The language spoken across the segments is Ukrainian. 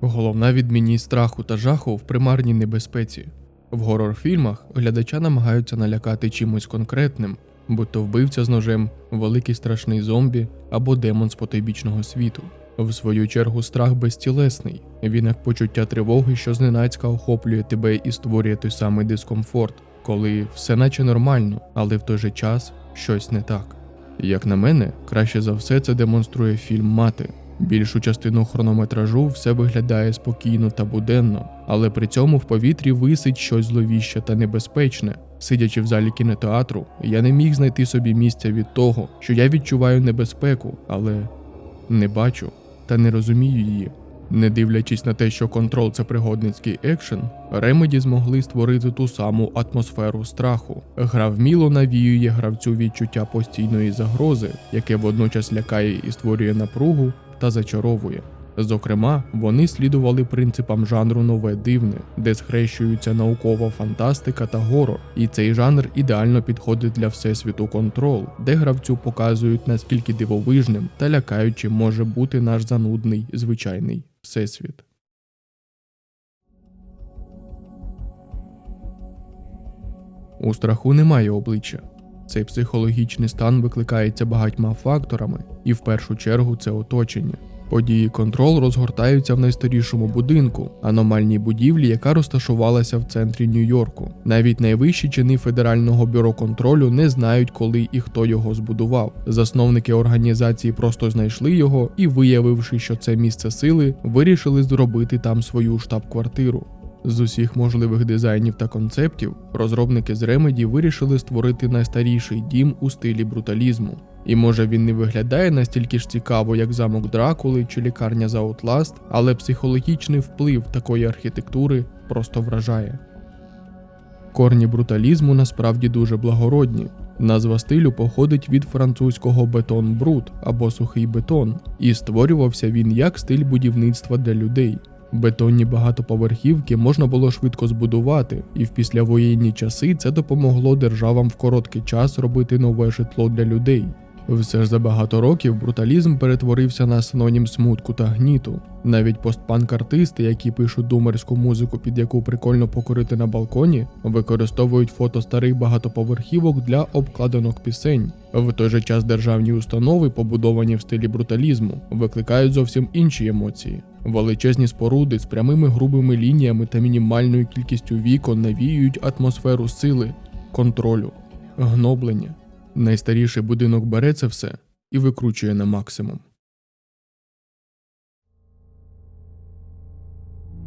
Головна відмінність страху та жаху в примарній небезпеці. В горор-фільмах глядача намагаються налякати чимось конкретним, будь то вбивця з ножем, великий страшний зомбі або демон з потойбічного світу. В свою чергу страх безтілесний. Він як почуття тривоги, що зненацька охоплює тебе і створює той самий дискомфорт, коли все наче нормально, але в той же час щось не так. Як на мене, краще за все це демонструє фільм Мати. Більшу частину хронометражу все виглядає спокійно та буденно, але при цьому в повітрі висить щось зловіще та небезпечне. Сидячи в залі кінотеатру, я не міг знайти собі місця від того, що я відчуваю небезпеку, але не бачу та не розумію її. Не дивлячись на те, що контрол це пригодницький екшен, Ремеді змогли створити ту саму атмосферу страху. Гра вміло навіює гравцю відчуття постійної загрози, яке водночас лякає і створює напругу та зачаровує. Зокрема, вони слідували принципам жанру нове дивне, де схрещуються наукова фантастика та горор, і цей жанр ідеально підходить для всесвіту контрол, де гравцю показують наскільки дивовижним та лякаючим може бути наш занудний звичайний всесвіт. У страху немає обличчя. Цей психологічний стан викликається багатьма факторами, і в першу чергу це оточення. Події контрол розгортаються в найстарішому будинку, аномальній будівлі, яка розташувалася в центрі Нью-Йорку. Навіть найвищі чини Федерального бюро контролю не знають, коли і хто його збудував. Засновники організації просто знайшли його і, виявивши, що це місце сили, вирішили зробити там свою штаб-квартиру. З усіх можливих дизайнів та концептів розробники з Remedy вирішили створити найстаріший дім у стилі бруталізму. І може він не виглядає настільки ж цікаво, як замок Дракули чи лікарня за Outlast, але психологічний вплив такої архітектури просто вражає. Корні бруталізму насправді дуже благородні. Назва стилю походить від французького бетон бруд або сухий бетон, і створювався він як стиль будівництва для людей. Бетонні багатоповерхівки можна було швидко збудувати, і в післявоєнні часи це допомогло державам в короткий час робити нове житло для людей. Все ж за багато років бруталізм перетворився на синонім смутку та гніту. Навіть постпанк-артисти, які пишуть думерську музику, під яку прикольно покорити на балконі, використовують фото старих багатоповерхівок для обкладинок пісень. В той же час державні установи, побудовані в стилі бруталізму, викликають зовсім інші емоції. Величезні споруди з прямими грубими лініями та мінімальною кількістю вікон навіюють атмосферу сили, контролю, гноблення. Найстаріший будинок бере це все і викручує на максимум.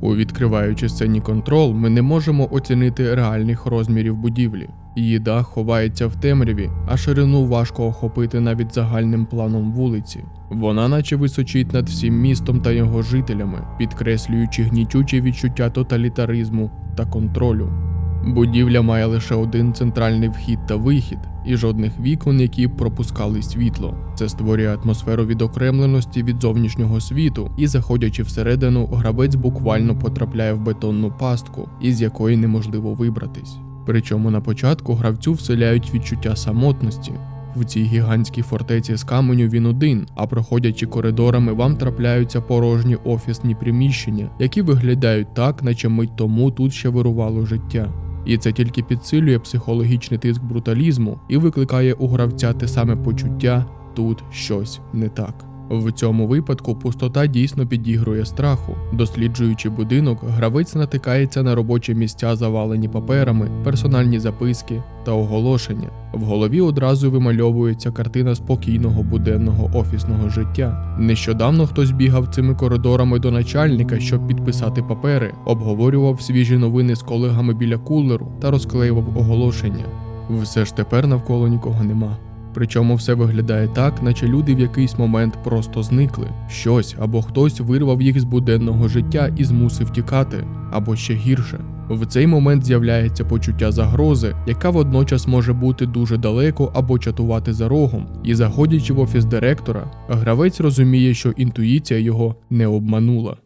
У відкриваючи сцені контрол, ми не можемо оцінити реальних розмірів будівлі. Її дах ховається в темряві, а ширину важко охопити навіть загальним планом вулиці. Вона наче височить над всім містом та його жителями, підкреслюючи гнітюче відчуття тоталітаризму та контролю. Будівля має лише один центральний вхід та вихід, і жодних вікон, які пропускали світло. Це створює атмосферу відокремленості від зовнішнього світу, і, заходячи всередину, гравець буквально потрапляє в бетонну пастку, із якої неможливо вибратись. Причому на початку гравцю вселяють відчуття самотності. В цій гігантській фортеці з каменю він один, а проходячи коридорами, вам трапляються порожні офісні приміщення, які виглядають так, наче мить тому тут ще вирувало життя. І це тільки підсилює психологічний тиск бруталізму і викликає у гравця те саме почуття тут щось не так. В цьому випадку пустота дійсно підігрує страху. Досліджуючи будинок, гравець натикається на робочі місця, завалені паперами, персональні записки та оголошення. В голові одразу вимальовується картина спокійного буденного офісного життя. Нещодавно хтось бігав цими коридорами до начальника, щоб підписати папери, обговорював свіжі новини з колегами біля кулеру та розклеював оголошення. Все ж тепер навколо нікого нема. Причому все виглядає так, наче люди в якийсь момент просто зникли. Щось або хтось вирвав їх з буденного життя і змусив тікати, або ще гірше. В цей момент з'являється почуття загрози, яка водночас може бути дуже далеко або чатувати за рогом. І заходячи в офіс директора, гравець розуміє, що інтуїція його не обманула.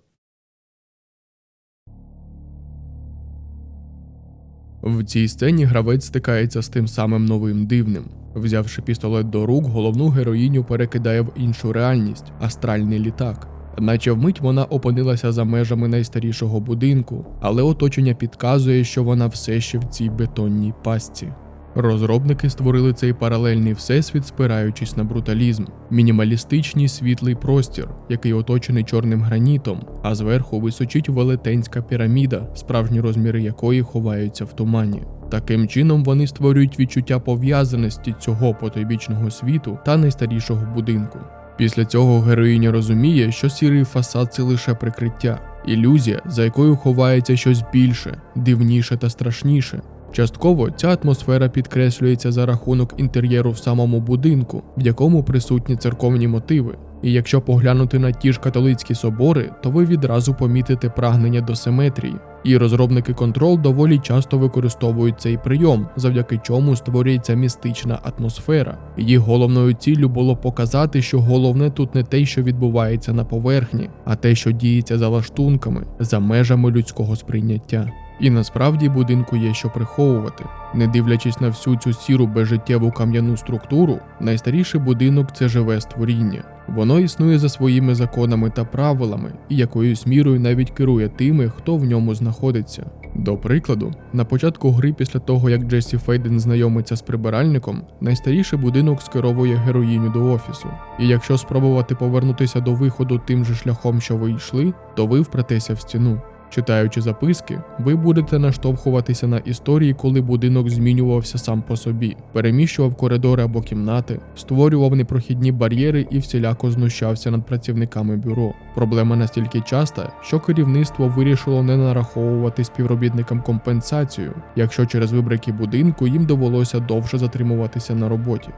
В цій сцені гравець стикається з тим самим новим дивним. Взявши пістолет до рук, головну героїню перекидає в іншу реальність астральний літак. наче вмить вона опинилася за межами найстарішого будинку, але оточення підказує, що вона все ще в цій бетонній пастці. Розробники створили цей паралельний всесвіт, спираючись на бруталізм, мінімалістичний світлий простір, який оточений чорним гранітом, а зверху височить велетенська піраміда, справжні розміри якої ховаються в тумані. Таким чином вони створюють відчуття пов'язаності цього потойбічного світу та найстарішого будинку. Після цього героїня розуміє, що сірий фасад це лише прикриття, ілюзія, за якою ховається щось більше, дивніше та страшніше. Частково ця атмосфера підкреслюється за рахунок інтер'єру в самому будинку, в якому присутні церковні мотиви. І якщо поглянути на ті ж католицькі собори, то ви відразу помітите прагнення до симетрії. І розробники Control доволі часто використовують цей прийом, завдяки чому створюється містична атмосфера. Їх головною ціллю було показати, що головне тут не те, що відбувається на поверхні, а те, що діється за лаштунками, за межами людського сприйняття. І насправді будинку є що приховувати. Не дивлячись на всю цю сіру безжиттєву кам'яну структуру, найстаріший будинок це живе створіння. Воно існує за своїми законами та правилами, і якоюсь мірою навіть керує тими, хто в ньому знаходиться. До прикладу, на початку гри, після того як Джесі Фейден знайомиться з прибиральником, найстаріший будинок скеровує героїню до офісу. І якщо спробувати повернутися до виходу тим же шляхом, що ви йшли, то ви впретеся в стіну. Читаючи записки, ви будете наштовхуватися на історії, коли будинок змінювався сам по собі, переміщував коридори або кімнати, створював непрохідні бар'єри і всіляко знущався над працівниками бюро. Проблема настільки часта, що керівництво вирішило не нараховувати співробітникам компенсацію, якщо через вибрики будинку їм довелося довше затримуватися на роботі.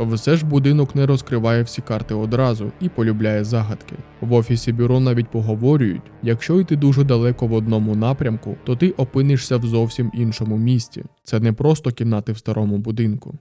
Все ж будинок не розкриває всі карти одразу і полюбляє загадки. В офісі бюро навіть поговорюють: якщо йти дуже далеко в одному напрямку, то ти опинишся в зовсім іншому місті. Це не просто кімнати в старому будинку.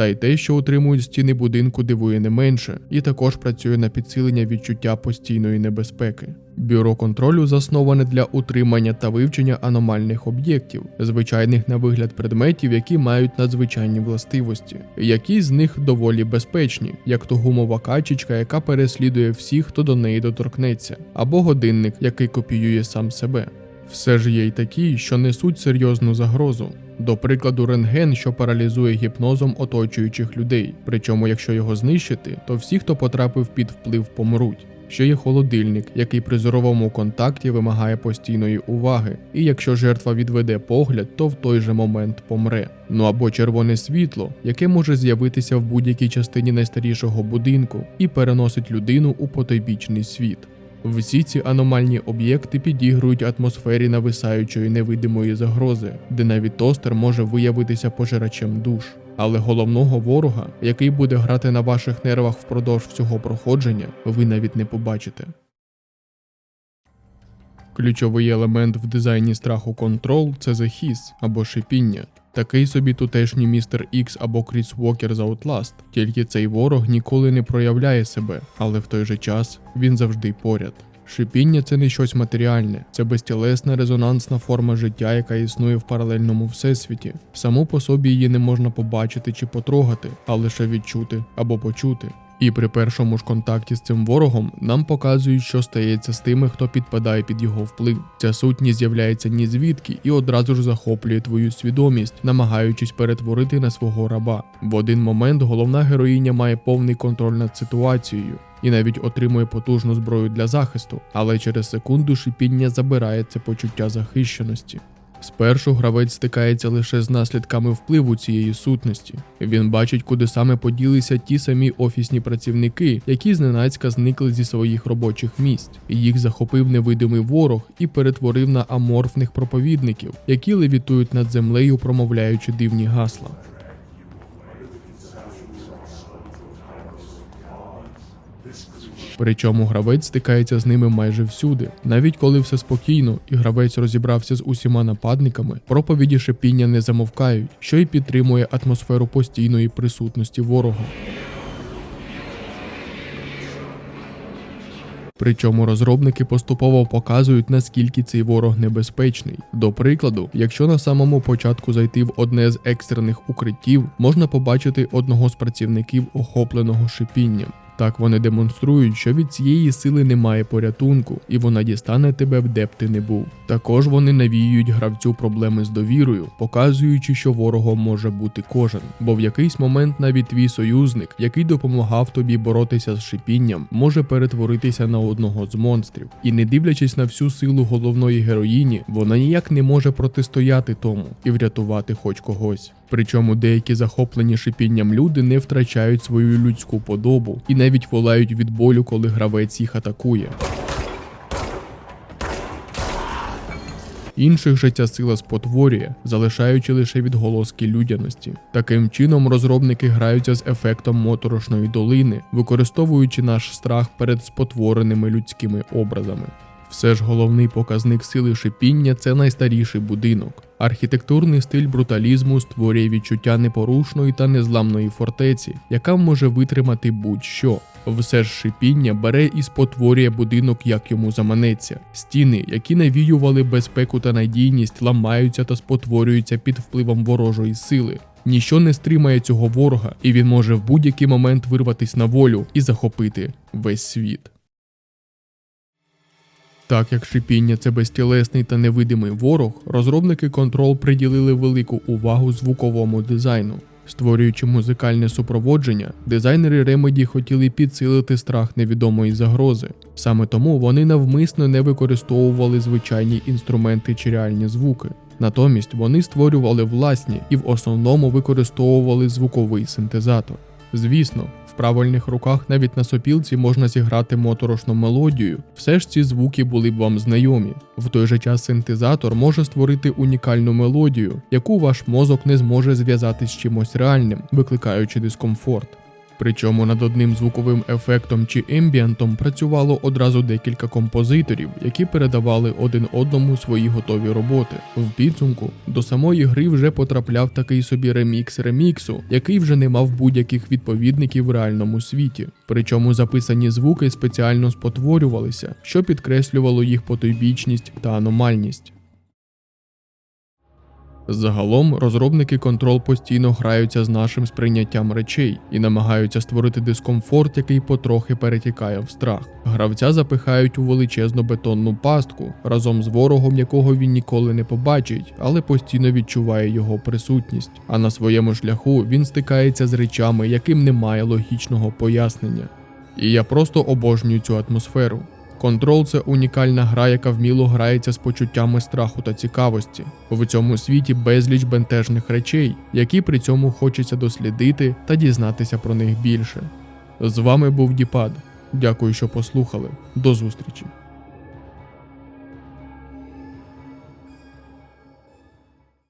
Та й те, що утримують стіни будинку, дивує не менше, і також працює на підсилення відчуття постійної небезпеки. Бюро контролю засноване для утримання та вивчення аномальних об'єктів, звичайних на вигляд предметів, які мають надзвичайні властивості. Які з них доволі безпечні, як то гумова качечка, яка переслідує всіх, хто до неї доторкнеться, або годинник, який копіює сам себе. Все ж є й такі, що несуть серйозну загрозу. До прикладу, рентген, що паралізує гіпнозом оточуючих людей. Причому, якщо його знищити, то всі, хто потрапив під вплив, помруть. Що є холодильник, який при зоровому контакті вимагає постійної уваги, і якщо жертва відведе погляд, то в той же момент помре. Ну або червоне світло, яке може з'явитися в будь-якій частині найстарішого будинку і переносить людину у потойбічний світ. Всі ці аномальні об'єкти підігрують атмосфері нависаючої невидимої загрози, де навіть тостер може виявитися пожирачем душ. Але головного ворога, який буде грати на ваших нервах впродовж всього проходження, ви навіть не побачите. Ключовий елемент в дизайні страху Control – це захист або шипіння. Такий собі тутешній містер Ікс або Кріс Уокер з Outlast, тільки цей ворог ніколи не проявляє себе, але в той же час він завжди поряд. Шипіння це не щось матеріальне, це безтілесна резонансна форма життя, яка існує в паралельному всесвіті. Саму по собі її не можна побачити чи потрогати, а лише відчути або почути. І при першому ж контакті з цим ворогом нам показують, що стається з тими, хто підпадає під його вплив. Ця сутність з'являється ні звідки і одразу ж захоплює твою свідомість, намагаючись перетворити на свого раба. В один момент головна героїня має повний контроль над ситуацією. І навіть отримує потужну зброю для захисту, але через секунду шипіння забирає це почуття захищеності. Спершу гравець стикається лише з наслідками впливу цієї сутності. Він бачить, куди саме поділися ті самі офісні працівники, які зненацька зникли зі своїх робочих місць. Їх захопив невидимий ворог і перетворив на аморфних проповідників, які левітують над землею, промовляючи дивні гасла. Причому гравець стикається з ними майже всюди. Навіть коли все спокійно і гравець розібрався з усіма нападниками, проповіді шипіння не замовкають, що й підтримує атмосферу постійної присутності ворога. Причому розробники поступово показують, наскільки цей ворог небезпечний. До прикладу, якщо на самому початку зайти в одне з екстрених укриттів, можна побачити одного з працівників охопленого шипінням. Так вони демонструють, що від цієї сили немає порятунку, і вона дістане тебе де б ти не був. Також вони навіюють гравцю проблеми з довірою, показуючи, що ворогом може бути кожен, бо в якийсь момент навіть твій союзник, який допомагав тобі боротися з шипінням, може перетворитися на одного з монстрів. І не дивлячись на всю силу головної героїні, вона ніяк не може протистояти тому і врятувати хоч когось. Причому деякі захоплені шипінням люди не втрачають свою людську подобу і навіть волають від болю, коли гравець їх атакує. Інших же ця сила спотворює, залишаючи лише відголоски людяності. Таким чином, розробники граються з ефектом моторошної долини, використовуючи наш страх перед спотвореними людськими образами. Все ж головний показник сили шипіння це найстаріший будинок. Архітектурний стиль бруталізму створює відчуття непорушної та незламної фортеці, яка може витримати будь-що. Все ж шипіння бере і спотворює будинок, як йому заманеться. Стіни, які навіювали безпеку та надійність, ламаються та спотворюються під впливом ворожої сили. Ніщо не стримає цього ворога, і він може в будь-який момент вирватися на волю і захопити весь світ. Так як шипіння це безтілесний та невидимий ворог, розробники Control приділили велику увагу звуковому дизайну. Створюючи музикальне супроводження, дизайнери Remedy хотіли підсилити страх невідомої загрози. Саме тому вони навмисно не використовували звичайні інструменти чи реальні звуки. Натомість вони створювали власні і в основному використовували звуковий синтезатор. Звісно, в правильних руках навіть на сопілці можна зіграти моторошну мелодію, все ж ці звуки були б вам знайомі. В той же час синтезатор може створити унікальну мелодію, яку ваш мозок не зможе зв'язати з чимось реальним, викликаючи дискомфорт. Причому над одним звуковим ефектом чи ембієнтом працювало одразу декілька композиторів, які передавали один одному свої готові роботи. В підсумку до самої гри вже потрапляв такий собі ремікс реміксу, який вже не мав будь-яких відповідників в реальному світі. Причому записані звуки спеціально спотворювалися, що підкреслювало їх потойбічність та аномальність. Загалом розробники Control постійно граються з нашим сприйняттям речей і намагаються створити дискомфорт, який потрохи перетікає в страх. Гравця запихають у величезну бетонну пастку разом з ворогом, якого він ніколи не побачить, але постійно відчуває його присутність. А на своєму шляху він стикається з речами, яким немає логічного пояснення. І я просто обожнюю цю атмосферу. Контрол це унікальна гра, яка вміло грається з почуттями страху та цікавості. В цьому світі безліч бентежних речей, які при цьому хочеться дослідити та дізнатися про них більше. З вами був Діпад. Дякую, що послухали. До зустрічі!